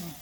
Mm-hmm.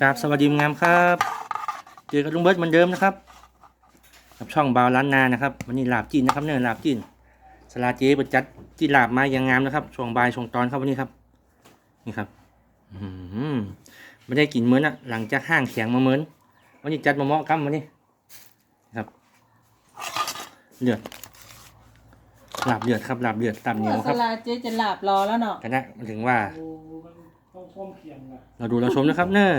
กราบสวัสดีงามครับ เจอกับลุงเบิร์ตเหมือนเดิมนะครับ กับช่องบาวล้านนานะครับวันนี้ลาบจีนนะครับเนี่ยลาบจีนสลาเจ๊ประจัดจีนลาบมาอย่างงามนะครับช่วงบ่ายช่วงตอนครับวันนี้ครับ นี่ครับอืมไม่ได้กินเหมือนอะหลังจากห้างแข็งมาเหมือนวันนี้จัดมาเหมาะกับวันนี้นะครับเลือดลาบเลือดครับลาบเลือดตำเหนียวคสรับลาเจ๊จะหลับรอแล้วเนาะกันนะมันถึงว่าโอ้มัน ต้องพร้อมเพรียงนะเราดูเราชมนะครับเนอะ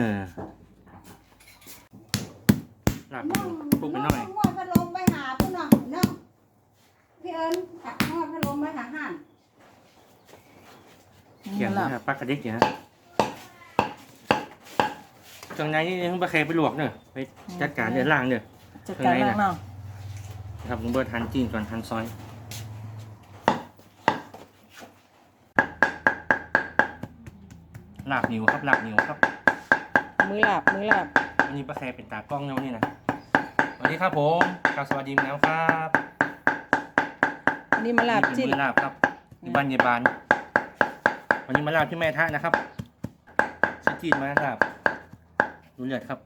ลาบเหนียวปลุกไปหน่อยงวดพัดลมไปหาพุ่นน่ะเนาะพี่เอิญตักงวดพัดลมไปหาห่านเขียงหลับนะครับปักกระเด็กเนี่ยฮะเครื่องในนี่ต้องไปแคไปลวกเนอะไปจัดการเดือดล่างเนอะจัดการนั่งเนาะนะครับลุงเบิร์ดทานจีนก่อนทานซอย ลาบเหนียวครับลาบเหนียวครับ มือหลับมือหลับวันนี้ป้าแคเป็นตากล้องนะวันนี้นะสวัสดีครับผมกราบสวัสดีแล้วครับอันนี้มาหลับนี่จิเป็นมือลาบครับที่บ้านเยายบานวันนี้มาลาบที่แม่ทะนะครับซื้อจีนมาลาบดูเลือดครับ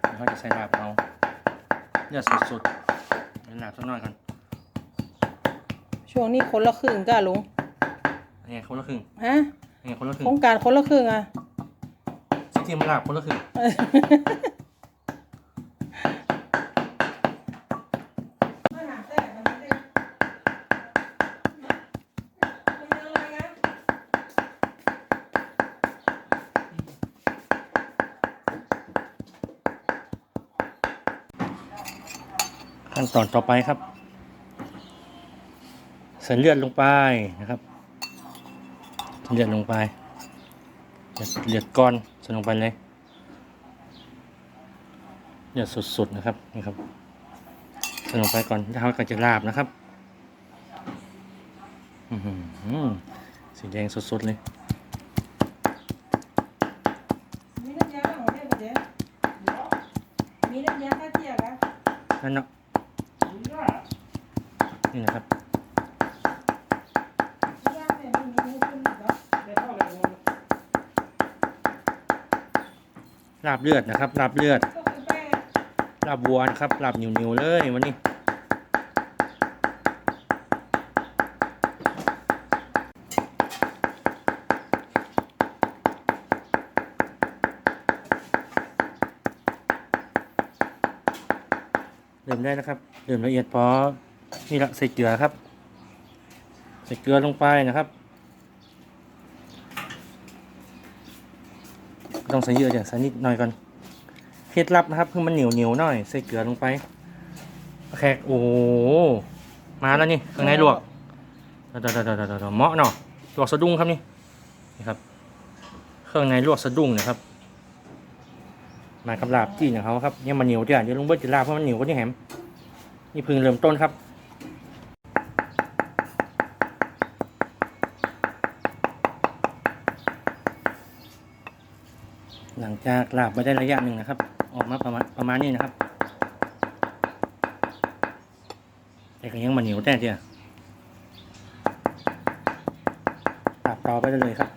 เดี๋ยวเขาจะใส่ลาบเอาเลือดสดๆเป็นลาบสักหน่อยกันช่วงนี้คนละครึ่งจ้าลุง นี่คนละครึ่งฮะนี่คนละครึ่งโครงการคนละครึ่งอะซื้อจีนมาลาบคนละครึ่งขั้นตอนต่อไปครับ ใส่เลือดลงไปนะครับใส่ เลือดลงไปเลือดเลือดก้อนใส่ลงไปเลยเลือดสดๆนะครับนี่ครับใส่ลงไปก่อนแล้วเขาก็จะลาบนะครับอื้อหือสีแดงสดๆเลยมีน้ำยาของเจ๊ปะเจ๊มีน้ำยาข้าเจียกะนั่นเนาะนี่นะครับ ยาเนี่ยมันมีให้ขึ้นอีกเหรอ ได้เท่าไหร่เลย ลาบเลือดนะครับลาบเลือดลาบวัวนะครับลาบเหนียวๆเลยวันนี้เริ่มได้นะครับเริ่มละเอียดพอนี่ละใส่เกลือครับ ใส่เกลือลงไปนะครับ ต้องใส่เยอะเดี๋ยวใส่นิดหน่อยก่อนเคล็ดลับนะครับคือมันเหนียวเหนียวหน่อย ใส่เกลือลงไปแขกโอ้มาแล้วนี่ข้างในลวกเดี๋ยวๆๆๆๆเหมาะเนาะลวกสะดุ้งครับนี่นี่ครับเครื่องในลวกสะดุ้งนะครับ มากับลาบจีนของเขาครับยังมันเหนียวจ้ะเดี๋ยวลุงเบิร์ตจะลาบเพราะมันเหนียวกว่านี่แหมนี่พิ่งเริ่มต้นครับ หลัง จากลาบมาได้ระยะหนึ่งนะครับ ออกมาประมาณประมาณนี้นะครับ แต่ก็ยังมันเหนียวแต่เดียวลาบต่อไปได้เลยครับ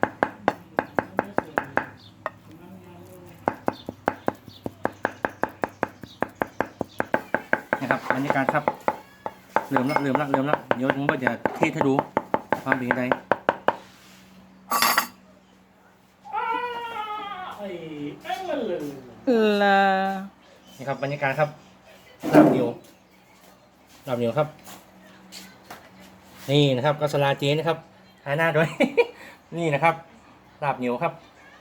นะครับบรรยากาศครับเริ่มละเริ่มละเริ่มละเดี๋ยวผมก็จะเทสให้ดูความเป็นยังไง ไอ้แป้งมันเลย ละ นี่ครับบรรยากาศครับลาบเหนียวลาบเหนียวครับ นี่นะครับก็สลาเจนะครับทาหน้าด้วย นี่นะครับลาบเหนียวครับ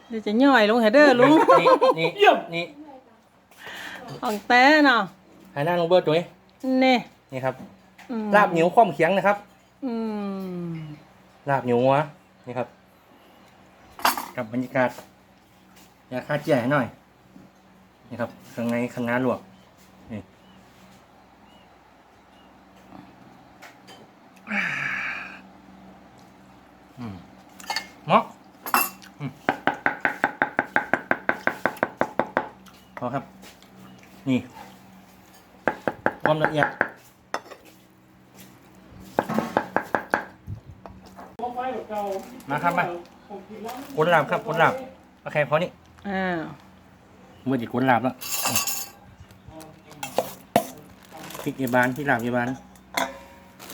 เดี๋ยวจะย่อยลงเฮเดอร์ลุงนี่นี่นี่ของแต้เนาะหายหน้าลงเบิร์ดด้วยนี่นี่ครับอืมลาบเหนียวคว่ำเคียงนะครับอืมลาบเหนียวงัวนี่ครับกับบรรยากาศอยากคาเจียให้หน่อย นี่ครับข้างในข้างหน้าลวกนี่อืมเหมาะอืมพอครับ นี่ ความละเอียดมาครับมาผมกินแล้วคนลาบครับคนลาบโอเคพอนี่อ้า เมื่อจิคนลาบแล้วพริกเยบานพริกลาบเยบาน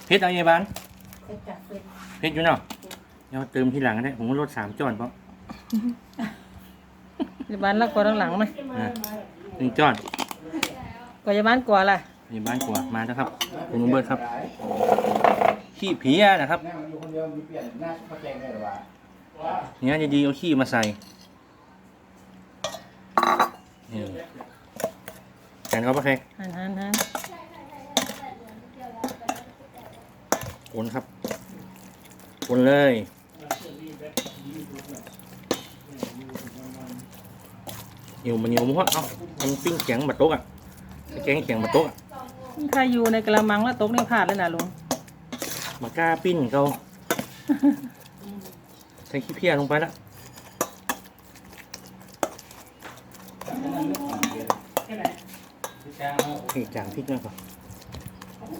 เพชรเอาเยบานไปจับเป็ดเพชรอยู่เนาะเดี๋ยวเติมทีหลังก็ได้ผมก็ลดสามจอนเพราะพยาบาลแล้วกว่าด้านหลังไหมอะหนึ่งจอนกว่าพยาบาลกว่าอะไรเยบานกว่ามาแล้วครับคุณลุงเบิร์ดครับขี้ผีอะนะครับนั่งอยู่คนเดียวมีเปลี่ยนหน้าเขาแจงได้หรือว่าว่าเนี่ยจะดีเอาขี้มาใส่นี่แท นเขาปะแค่หันหันหันคนครับคนเลย nhiều mà nhiều quá không em ปิ้งแข็งบัดโต๊ะอะแข็งแข็งบัดโต๊ะอะถ้าอยู่ในกระมังแล้วตกนี่พลาดเลยนะลุงมากล้าปิ้นเขาใส่ขี้เพี้ยลงไปละ แค่ไหน ที่จ้างเอา นี่จางพริกหน่อยก่อนผม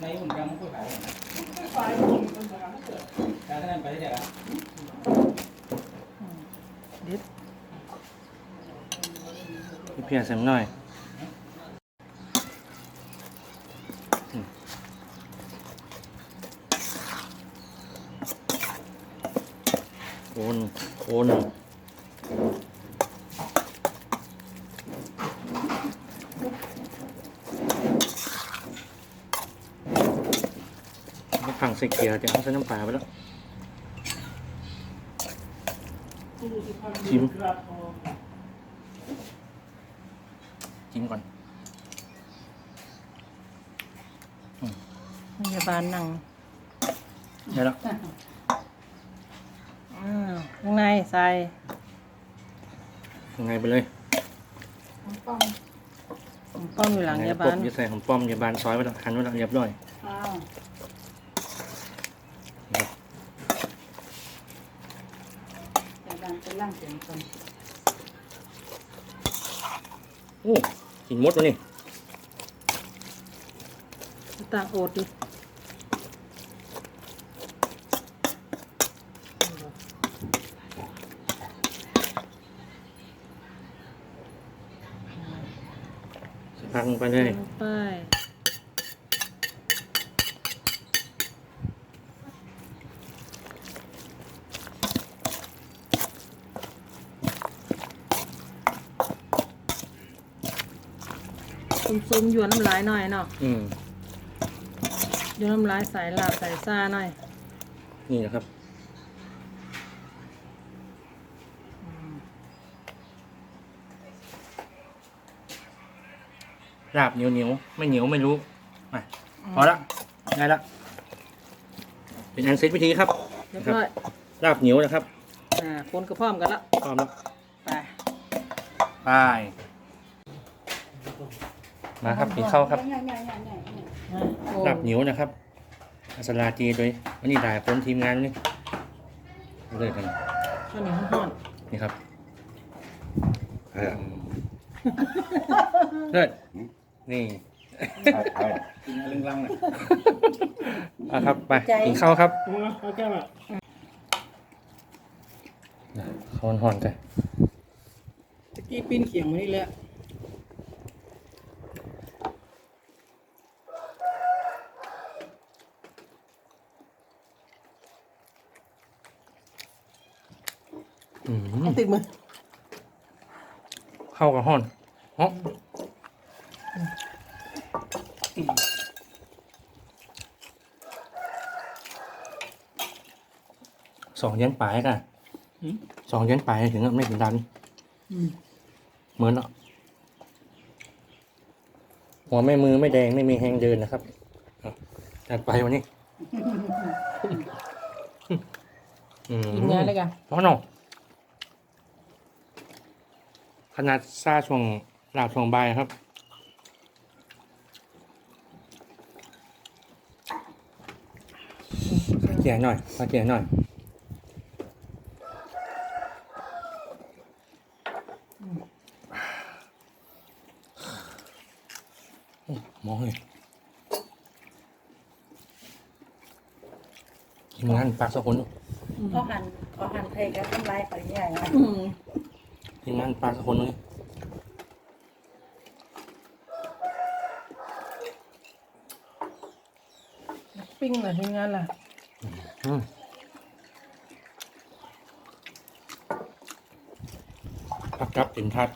ในหุ่นกำมันก็ขายนะไฟผมมันจะทำให้เกิดการนั้นไปได้แต่ละเด็ดขี้เพี้ยใส่หน่อยอืมโคนโคนไม่ พังใส่เกียร์จะเอาใส่น้ำปลาไปแล้วชิมครับจิ้มก่อนพยาบาลนั่งได้แล้วอ้าวข้างในใส่ยังไงไปเลยของป้องผมป้อมอยู่หลังพยาบาลปุ๊จะใส่ของป้อมยาบาลซอยไว้แล้วหั่นไว้แล้วเรียบร้อยางเป็นร่างเสียงคนโอ้กินมดแล้วนี่ตาโอดดิพังไปเลย ลงไป ซุ่มๆหยวนน้ำลายหน่อยเนาะอืมหยวนน้ำลายใส่ลาบใส่ซ่าหน่อยนี่นะครับลาบเหนียวเหนียวๆไม่เหนียวไม่รู้มาพอละได้ละเป็นอันเสร็จพิธีครับเรียบนะครับร้อยลาบเหนียวนะครับอ่าคนก็พร้อมกันละพร้อมแล้วไปไป มาครับกินข้าวครับใหญ่ใหญ่ใหญ่ใหญ่ใหญ่อ่าโอ้ลาบเหนียวนะครับอัสลาจีโดยวันนี้ได้คนทีมงานนี่เลิกกันข้าวเหนียวห้อนนี่ครับเลิศนี่กินเรื่องลังน่ะเอาครับไปกินข้าวครับผมเอาแก้วอะข้าวห่อนๆกันตะกี้ปิ้นเขียงมานี่แหละ อืมติดมือข้าวกับห่อนอ๋อสองเย็นปลายกันอืมสองเดือนไปถึงไม่ถึงดันอืมเหมือนเนาะหัวไม่มือไม่แดงไม่มีแหงเดินนะครับเอาจัดไปวันนี้ อืม กินงานเลยกันเพราะเนาะ ขนาดซาช่วงลาบช่วงบ่ายครับแจกหน่อยมาแจกหน่อยมองเลยทีมงานปากสะคนเขาหั่นเขาหั่นเพลงแล้วทำลายไปใหญ่นะอืม ทีมงานปากสะคนเลยปิ้งเหรอทีมงานล่ะอืมพักกับเป็นทัด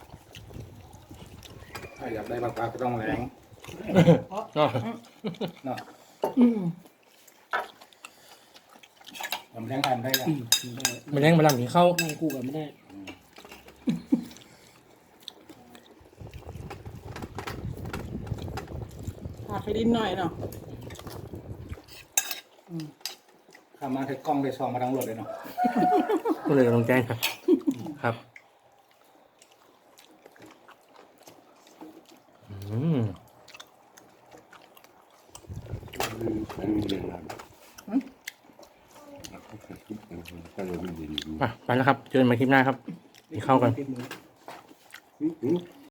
ถ้าอยากได้ปลาปลาก็ต้องแรงเนาะเนาะอืมลำแรงทานได้ละอืมได้มาแรงมาลำถึงเข้านั่งคู่กันไม่ได้ ขาดไปดินหน่อยเนาะข้ามาถือกล้องได้ซองมาทั้งรถเลยเนาะก็เลยกำลังใจครับ ครับอืมอะไปแล้วครับ เจอกันใหม่คลิปหน้าครับ กินข้ากัน อืม